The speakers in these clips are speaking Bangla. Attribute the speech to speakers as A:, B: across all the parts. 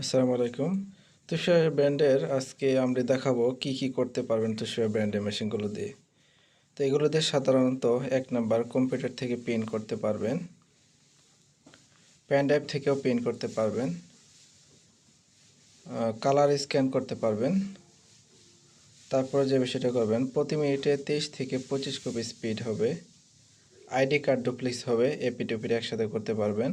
A: আসসালামু আলাইকুম। তুষার ব্র্যান্ডের আজকে আমরা দেখাবো কি কি করতে পারবেন তুষার ব্র্যান্ডের মেশিনগুলো দিয়ে। তো এগুলো দিয়ে সাধারণত এক নাম্বার কম্পিউটার থেকে প্রিন্ট করতে পারবেন। প্যান ড্রাইভ থেকেও প্রিন্ট করতে পারবেন। কালার স্ক্যান করতে পারবেন। তারপরে যে বিষয়টা করবেন, প্রতি মিনিটে তেইশ থেকে পঁচিশ কপি স্পিড হবে। আইডি কার্ড ডুপ্লিক্স হবে এপি টুপির একসাথে করতে পারবেন।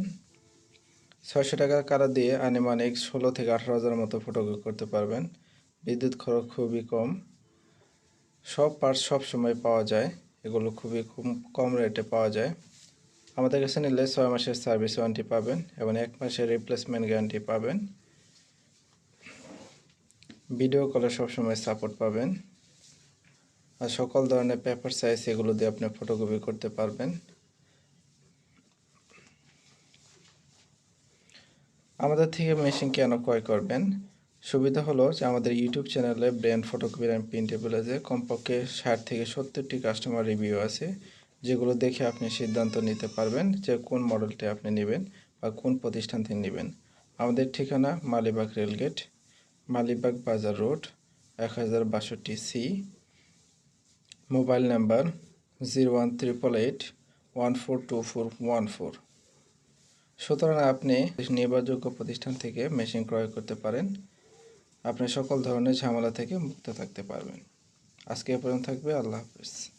A: ছয়শো টাকার কারা দিয়ে আনুমানিক ষোলো থেকে আঠারো হাজারের মতো ফটোগ্রাফ করতে পারবেন। বিদ্যুৎ খরচ খুবই কম। সব পার্টস সব সময় পাওয়া যায়। এগুলো খুবই খুব কম রেটে পাওয়া যায়। আমাদের কাছে নিলে ছয় মাসের সার্ভিস ওয়ারেন্টি পাবেন এবং এক মাসের রিপ্লেসমেন্ট গ্যারান্টি পাবেন। ভিডিও কলে সবসময় সাপোর্ট পাবেন। আর সকল ধরনের পেপার সাইজ এগুলো দিয়ে আপনি ফটোকপি করতে পারবেন। আমাদের থেকে মেশিন কেন ক্রয় করবেন? সুবিধা হলো যে আমাদের ইউটিউব চ্যানেলে ব্র্যান্ড ফটোকপি অ্যান্ড প্রিন্টেবলেজে কমপক্ষে ষাট থেকে সত্তরটি কাস্টমার রিভিউ আছে, যেগুলো দেখে আপনি সিদ্ধান্ত নিতে পারবেন যে কোন মডেলটি আপনি নেবেন বা কোন প্রতিষ্ঠান থেকে নেবেন। আমাদের ঠিকানা মালিবাগ রেলগেট, মালিবাগ বাজার রোড, এক হাজার বাষট্টি C mobile number zero one triple eight one four two four one four. সুতরাং আপনি নির্ভরযোগ্য প্রতিষ্ঠান থেকে মেশিন ক্রয় করতে পারেন। আপনি সকল ধরনের ঝামেলা থেকে মুক্ত থাকতে পারবেন। আজকে এ পর্যন্ত থাকবে। আল্লাহ হাফিজ।